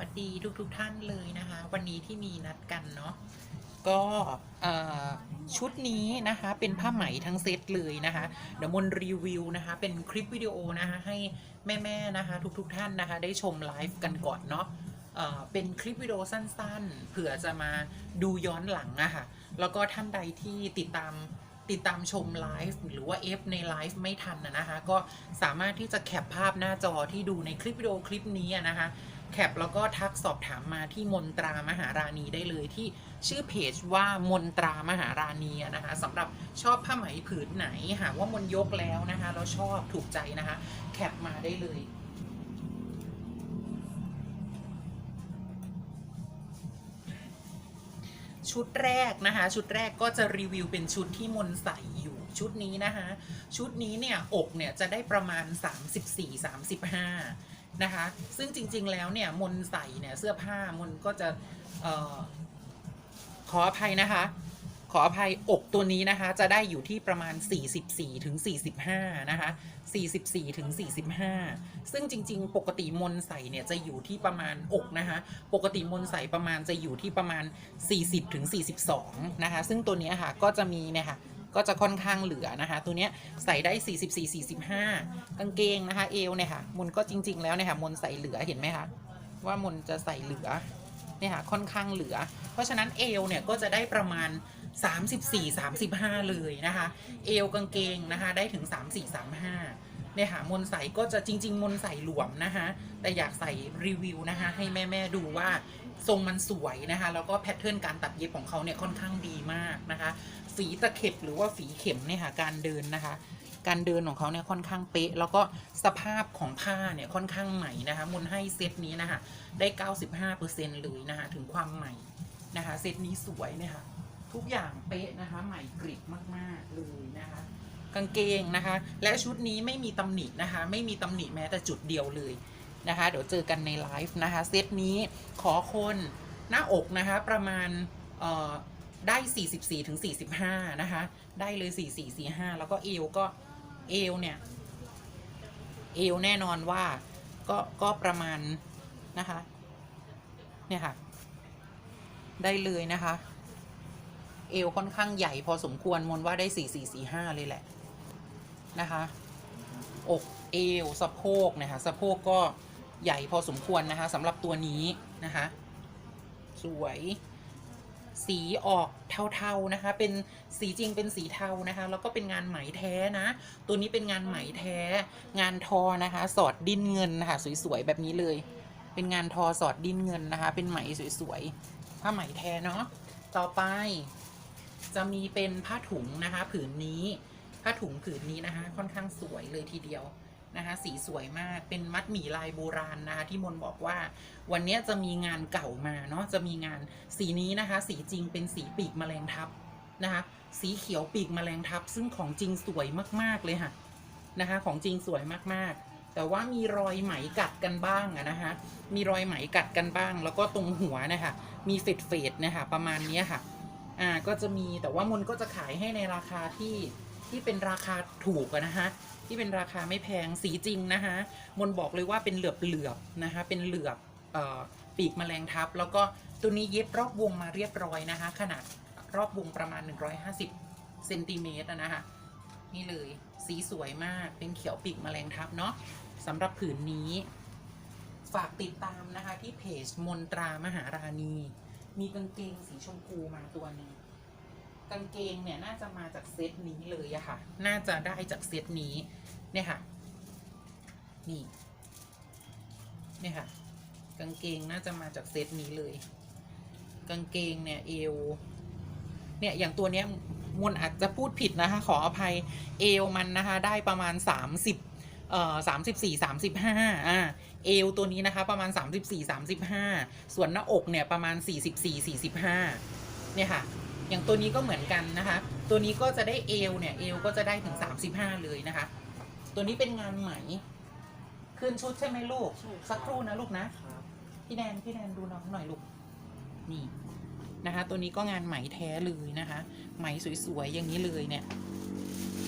วัสดีทุกทุกท่านเลยนะคะ วันนี้ที่มีนัดกันเนาะก็ชุดนี้นะคะเป็นผ้าไหมทั้งเซตเลยนะคะเดี๋ยวมนรีวิวนะคะ เป็นคลิปวิดีโอนะคะให้แม่ๆนะคะทุกๆท่านนะคะ ได้ชมไลฟ์กันก่อนเนาะเป็นคลิปวิดีโอสั้นๆ เผื่อจะมาดูย้อนหลังอะค่ะแล้วก็ท่านใดที่ติดตามติดตามชมไลฟ์หรือว่า F ในไลฟ์ไม่ทันนะนะคะ ก็สามารถที่จะแคปภาพหน้าจอที่ดูในคลิปวิดีโอคลิปนี้นะคะ แคปแล้วก็ทักสอบถามมาที่มนตรามหาราณีได้เลยที่ชื่อเพจว่ามนตรามหาราณีนะคะสำหรับชอบผ้าไหมผืนไหนหากว่ามนยกแล้วนะคะแล้วชอบถูกใจนะคะ แคปมาได้เลยชุดแรกนะคะ ชุดแรกก็จะรีวิวเป็นชุดที่มนใส่อยู่ชุดนี้นะคะ ชุดนี้เนี่ย อกเนี่ยจะได้ประมาณ 34-35 นะคะ ซึ่งจริง ๆ แล้วเนี่ยมนใส่เนี่ยเสื้อผ้ามนก็จะออขออภัยนะคะ ขออภัยอกตัวนี้นะคะ จะได้อยู่ที่ประมาณ 44ถึง45 นะคะ 44ถึง45 ซึ่งจริง ๆ ปกติมนใส่เนี่ยจะอยู่ที่ประมาณอกนะคะ ปกติมนใส่ประมาณจะอยู่ที่ประมาณ 40ถึง42 นะคะ ซึ่งตัวนี้ค่ะก็จะมีเนี่ยค่ะ ก็จะค่อนข้างเหลือนะคะ ตัวเนี้ยใส่ได้ 44 45 กางเกงนะคะ เอวเนี่ยค่ะมนก็จริง ๆ แล้วเนี่ยค่ะมนใส่เหลือเห็นไหมคะว่ามนจะใส่เหลือเนี่ยค่ะค่อนข้างเหลือ เพราะฉะนั้นเอวเนี่ยก็จะได้ประมาณ 34 35 เลยนะคะ เอวกางเกงนะคะได้ถึง 34 35 เนี่ยค่ะมนใส่ก็จะจริง ๆ มนใส่หลวมนะคะแต่อยากใส่รีวิวนะคะให้แม่ๆดูว่าทรงมันสวยนะคะ แล้วก็แพทเทิร์นการตัดเย็บของเขาเนี่ยค่อนข้างดีมากนะคะฝีตะเข็บหรือว่าฝีเข็มเนี่ยค่ะการเดินนะคะการเดินของเขาเนี่ยค่อนข้างเป๊ะ แล้วก็สภาพของผ้าเนี่ยค่อนข้างใหม่นะคะมนให้เซตนี้นะคะได้ 95%เลยนะคะถึงความใหม่นะคะเซตนี้สวยเนี่ยค่ะทุกอย่างเป๊ะนะคะใหม่กริบมาก ๆ เลยนะคะ กางเกงนะคะ และชุดนี้ไม่มีตำหนินะคะ ไม่มีตำหนิแม้แต่จุดเดียวเลยนะคะ เดี๋ยวเจอกันในไลฟ์นะคะ เซตนี้ขอคนหน้าอกนะคะ ประมาณเอ่อได้ 44ถึง45 นะคะ ได้เลย 44 45 แล้วก็เอวก็เอวเนี่ย เอวแน่นอนว่าก็ก็ประมาณนะคะ เนี่ยค่ะ ได้เลยนะคะ เอวค่อนข้างใหญ่พอสมควรมนว่าได้ 4 4 4 5 เลยแหละ นะคะ อกเอวสะโพกนะคะสะโพกก็ใหญ่พอสมควรนะคะสำหรับตัวนี้นะคะ สวยสีออกเทาๆนะคะ เป็นสีจริงเป็นสีเทานะคะ แล้วก็เป็นงานไหมแท้นะ ตัวนี้เป็นงานไหมแท้ งานทอนะคะ สอดดิ้นเงินนะคะสวยๆแบบนี้เลย เป็นงานทอสอดดิ้นเงินนะคะ เป็นไหมสวยๆผ้าไหมแท้เนาะต่อไปจะมีเป็นผ้าถุงนะคะ ผืนนี้ ผ้าถุงผืนนี้นะคะ ค่อนข้างสวยเลยทีเดียวนะคะ สีสวยมากเป็นมัดหมี่ลายโบราณนะคะที่มนบอกว่า วันนี้จะมีงานเก่ามาเนาะจะมีงานสีนี้นะคะ สีจริงเป็นสีปีกแมลงทับนะคะ สีเขียวปีกแมลงทับ ซึ่งของจริงสวยมากๆเลยค่ะนะคะ ของจริงสวยมากๆ แต่ว่ามีรอยไหมกัดกันบ้างอะนะคะ มีรอยไหมกัดกันบ้าง แล้วก็ตรงหัวนะคะมีเฟดเฟดนะคะประมาณนี้ค่ะอ่าก็จะมีแต่ว่ามนก็จะขายให้ในราคาที่ ที่เป็นราคาถูกนะคะที่เป็นราคาไม่แพงสีจริงนะคะมนบอกเลยว่าเป็นเหลือบเหลือบนะคะเป็นเหลือบออปีกแมลงทับ แล้วก็ตัวนี้เย็บรอบวงมาเรียบร้อยนะคะ ขนาดรอบวงประมาณ 150เซนติเมตรนะคะนี่เลยสีสวยมากเป็นเขียวปีกแมลงทับเนาะสำหรับผืนนี้ ฝากติดตามนะคะที่เพจมนตรามหาราณี มีกางเกงสีชมพูมาตัวหนึง กางเกงเนี่ยน่าจะมาจากเซตนี้เลยอะค่ะ น่าจะได้จากเซตนี้ เนี่ยค่ะ นี่ เนี่ยค่ะ กางเกงน่าจะมาจากเซตนี้เลย กางเกงเนี่ยเอว เนี่ยอย่างตัวเนี้ยมวลอาจจะพูดผิดนะคะ ขออภัยเอวมันนะคะ ได้ประมาณ 30เอ่อสามสิบสี่สามสิบห้าอ่าเอวตัวนี้นะคะ ประมาณ 34 35 ส่วนหน้าอกเนี่ยประมาณ 44 45เนี่ยค่ะ อย่างตัวนี้ก็เหมือนกันนะคะ ตัวนี้ก็จะได้เอวเนี่ยเอวก็จะได้ถึง 35 เลยนะคะ ตัวนี้เป็นงานไหมคืนชุดใช่ไหมลูกใช่ครับสักครู่นะลูกนะครับพี่แนนพี่แนนดูน้องหน่อยลูกนี่นะคะ ตัวนี้ก็งานไหมแท้เลยนะคะ ไหมสวยๆอย่างนี้เลยเนี่ย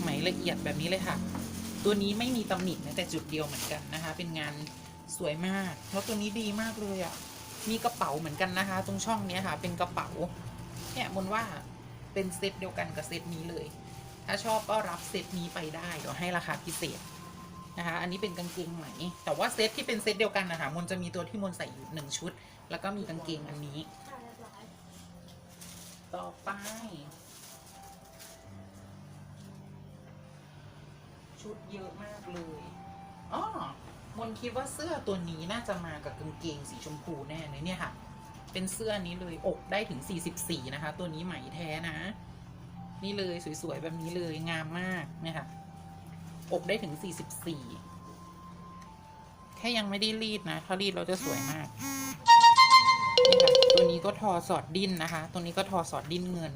ไหมละเอียดแบบนี้เลยค่ะ ตัวนี้ไม่มีตำหนิแม้แต่จุดเดียวเหมือนกันนะคะ เป็นงานสวยมากแล้วตัวนี้ดีมากเลยอะ่ะมีกระเป๋าเหมือนกันนะคะ ตรงช่องเนี้ยค่ะ เป็นกระเป๋า เนี่ยมนว่าเป็นเซตเดียวกันกับเซตนี้เลย ถ้าชอบก็รับเซตนี้ไปได้เดี๋ยวให้ราคาพิเศษนะคะ อันนี้เป็นกางเกงไหม แต่ว่าเซตที่เป็นเซตเดียวกันนะคะมนจะมีตัวที่มนใส่อยู่หนึ่งชุด แล้วก็มีกางเกงอันนี้ ต่อไป ชุดเยอะมากเลยอ๋อมนคิดว่าเสื้อตัวนี้น่าจะมากับกางเกงสีชมพูแน่เลยเนี่ยค่ะ เป็นเสื้อนี้เลยอกได้ถึง 44 นะคะ ตัวนี้ไหมแท้นะ นี่เลยสวยๆแบบนี้เลยงามมากเนี่ยค่ะ อกได้ถึง 44 แค่ยังไม่ได้รีดนะ ถ้ารีดเราจะสวยมากนี่ค่ะตัวนี้ก็ทอสอดดิ้นนะคะ ตัวนี้ก็ทอสอดดิ้นเงิน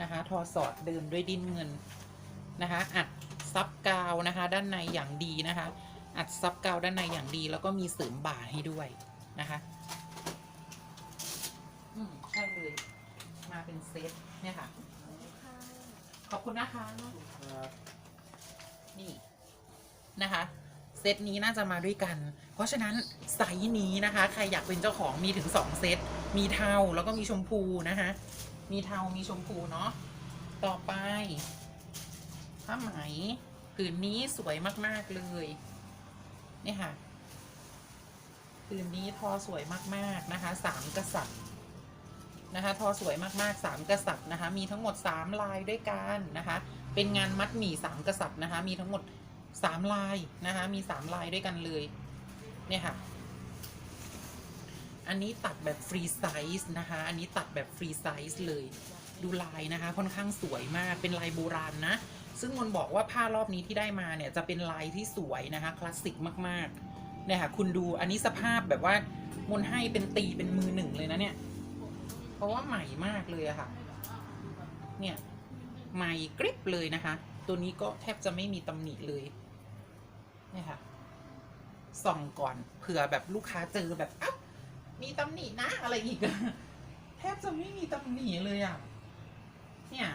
นะคะ ทอสอดเดินด้วยดิ้นเงินนะคะอัดซับกาวนะคะ ด้านในอย่างดีนะคะ อัดซับกาวด้านในอย่างดี แล้วก็มีเสริมบ่าให้ด้วยนะคะ อืมใช่เลย มาเป็นเซตเนี่ยค่ะ ขอบคุณนะคะ นี่นะคะ เซตนี้น่าจะมาด้วยกัน เพราะฉะนั้นไซส์นี้นะคะ ใครอยากเป็นเจ้าของมีถึง2เซต มีเทาแล้วก็มีชมพูนะคะ มีเทามีชมพูเนาะ ต่อไปผ้าไหมผืนนี้สวยมาก ๆ เลยเนี่ยค่ะผืนนี้ทอสวยมาก ๆ นะคะสามกษัตริย์ นะคะ ทอสวยมากๆสามกษัตริย์นะคะ มีทั้งหมดสามลายด้วยกันนะคะ เป็นงานมัดหมี่สามกษัตริย์นะคะ มีทั้งหมดสามลายนะคะ มีสามลายด้วยกันเลย เนี่ยค่ะ อันนี้ตัดแบบฟรีไซส์นะคะ อันนี้ตัดแบบฟรีไซส์เลย ดูลายนะคะ ค่อนข้างสวยมาก เป็นลายโบราณนะ ซึ่งมนบอกว่าผ้ารอบนี้ที่ได้มาเนี่ย จะเป็นลายที่สวยนะคะ คลาสสิกมากๆ เนี่ยค่ะ คุณดู อันนี้สภาพแบบว่ามนให้เป็นตีเป็นมือหนึ่งเลยนะเนี่ย เพราะว่าใหม่มากเลยอะค่ะ เนี่ยใหม่กริบเลยนะคะ ตัวนี้ก็แทบจะไม่มีตำหนิเลยเนี่ยค่ะส่องก่อนเผื่อแบบลูกค้าเจอแบบอ้ามีตำหนินะอะไรอีกแทบจะไม่มีตำหนิเลยอะเนี่ย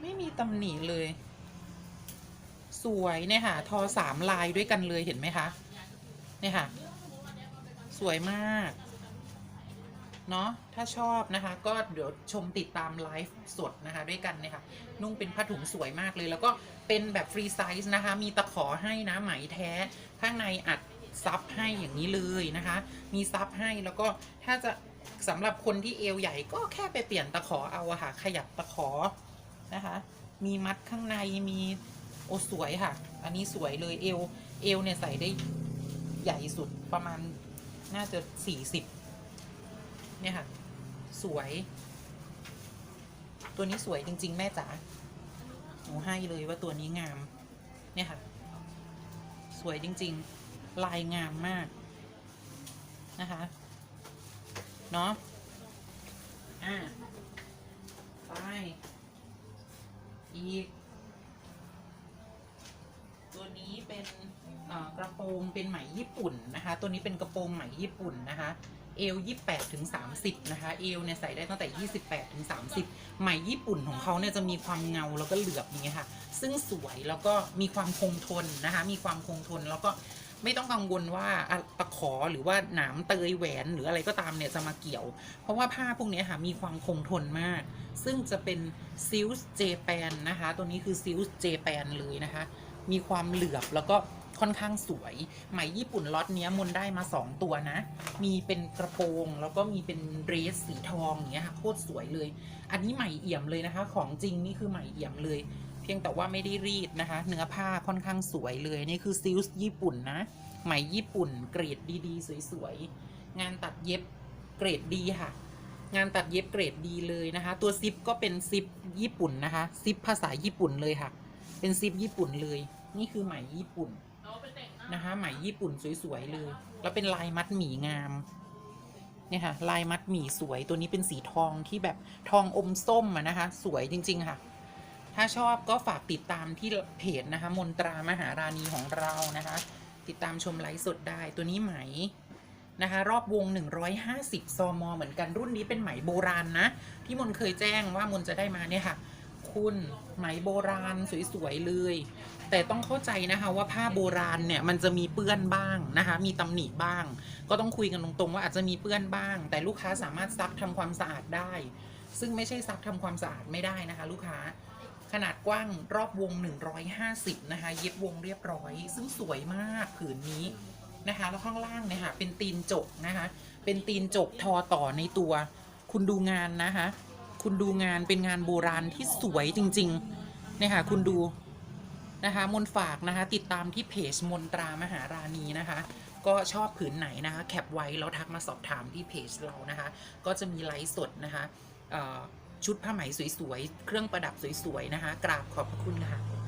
ไม่มีตำหนิเลย สวยเนี่ยค่ะ ทอสามลายด้วยกันเลยเห็นไหมคะ เนี่ยค่ะ สวยมาก เนาะถ้าชอบนะคะ ก็เดี๋ยวชมติดตามไลฟ์สดนะคะด้วยกันเนี่ยค่ะนุ่งเป็นผ้าถุงสวยมากเลย แล้วก็เป็นแบบฟรีไซส์นะคะ มีตะขอให้นะไหมแท้ ข้างในอัดซับให้อย่างนี้เลยนะคะ มีซับให้แล้วก็ถ้าจะสำหรับคนที่เอวใหญ่ก็แค่ไปเปลี่ยนตะขอเอาอะค่ะ ขยับตะขอนะคะ มีมัดข้างในมีโอสวยค่ะ อันนี้สวยเลยเอวเอวเนี่ยใส่ได้ใหญ่สุดประมาณน่าจะสี่สิบ เนี่ยค่ะ สวย ตัวนี้สวยจริง ๆ แม่จ๋าหนูให้เลยว่าตัวนี้งาม เนี่ยค่ะ สวยจริง ๆ ลายงามมากนะคะ เนาะอะไปอีก ตัวนี้เป็นกระโปรงเป็นไหมญี่ปุ่นนะคะ ตัวนี้เป็นกระโปรงไหมญี่ปุ่นนะคะ เอว28ถึง30 นะคะ เอวเนี่ยใส่ได้ตั้งแต่ 28ถึง30 ไหมญี่ปุ่นของเขาเนี่ยจะมีความเงาแล้วก็เหลือบอย่างเงี้ค่ะ ซึ่งสวยแล้วก็มีความคงทนนะคะ มีความคงทนแล้วก็ไม่ต้องกังวลว่าตะขอหรือว่าหนามเตยแหวนหรืออะไรก็ตามเนี่ยจะมาเกี่ยว เพราะว่าผ้าพวกเนี้ยค่ะมีความคงทนมาก ซึ่งจะเป็นซิลส์เจแปนนะคะ ตัวนี้คือซิลส์เจแปนเลยนะคะ มีความเหลือบแล้วก็ ค่อนข้างสวย ไหมญี่ปุ่นล็อตเนี้ยมนได้มา 2 ตัวนะ มีเป็นกระโปรงแล้วก็มีเป็นเดรสสีทองอย่างเงี้ยค่ะโคตรสวยเลย อันนี้ไหมเอี่ยมเลยนะคะ ของจริงนี่คือไหมเอี่ยมเลย เพียงแต่ว่าไม่ได้รีดนะคะ เนื้อผ้าค่อนข้างสวยเลยนี่คือซิลส์ญี่ปุ่นนะ ไหมญี่ปุ่นเกรดดีๆ สวยๆงานตัดเย็บเกรดดีค่ะงานตัดเย็บเกรดดีเลยนะคะ ตัวซิปก็เป็นซิปญี่ปุ่นนะคะ ซิปภาษาญี่ปุ่นเลยค่ะ เป็นซิปญี่ปุ่นเลย นี่คือไหมญี่ปุ่น นะคะไหมญี่ปุ่นสวยๆเลย แล้วเป็นลายมัดหมี่งามเนี่ยค่ะลายมัดหมี่สวยตัวนี้เป็นสีทองที่แบบทองอมส้มอะนะคะ สวยจริง ๆ ค่ะ ถ้าชอบก็ฝากติดตามที่เพจนะคะ มนตรามหาราณีของเรานะคะ ติดตามชมไลฟ์สดได้ตัวนี้ไหมนะคะ รอบวง 150 ซอมอเหมือนกันรุ่นนี้เป็นไหมโบราณนะ ที่มนเคยแจ้งว่ามนจะได้มาเนี่ยค่ะ คุณไหมโบราณสวยๆเลย แต่ต้องเข้าใจนะคะว่าผ้าโบราณเนี่ยมันจะมีเปื้อนบ้างนะคะมีตำหนิบ้าง ก็ต้องคุยกันตรงๆ ว่าอาจจะมีเปื้อนบ้าง แต่ลูกค้าสามารถซักทำความสะอาดได้ ซึ่งไม่ใช่ซักทำความสะอาดไม่ได้นะคะ ลูกค้าขนาดกว้างรอบวง 150 นะคะ เย็บวงเรียบร้อย ซึ่งสวยมากผืนนี้นะคะ แล้วข้างล่างเนี่ยค่ะเป็นตีนจกนะคะ เป็นตีนจกทอต่อในตัว คุณดูงานนะคะ คุณดูงานเป็นงานโบราณที่สวยจริงๆเนี่ยค่ะคุณดูนะคะมนฝากนะคะ ติดตามที่เพจมนตรามหาราณีนะคะ ก็ชอบผืนไหนนะคะ แคปไว้แล้วทักมาสอบถามที่เพจเรานะคะ ก็จะมีไลฟ์สดนะคะชุดผ้าไหมสวยๆ เครื่องประดับสวยๆนะคะ กราบขอบพระคุณค่ะ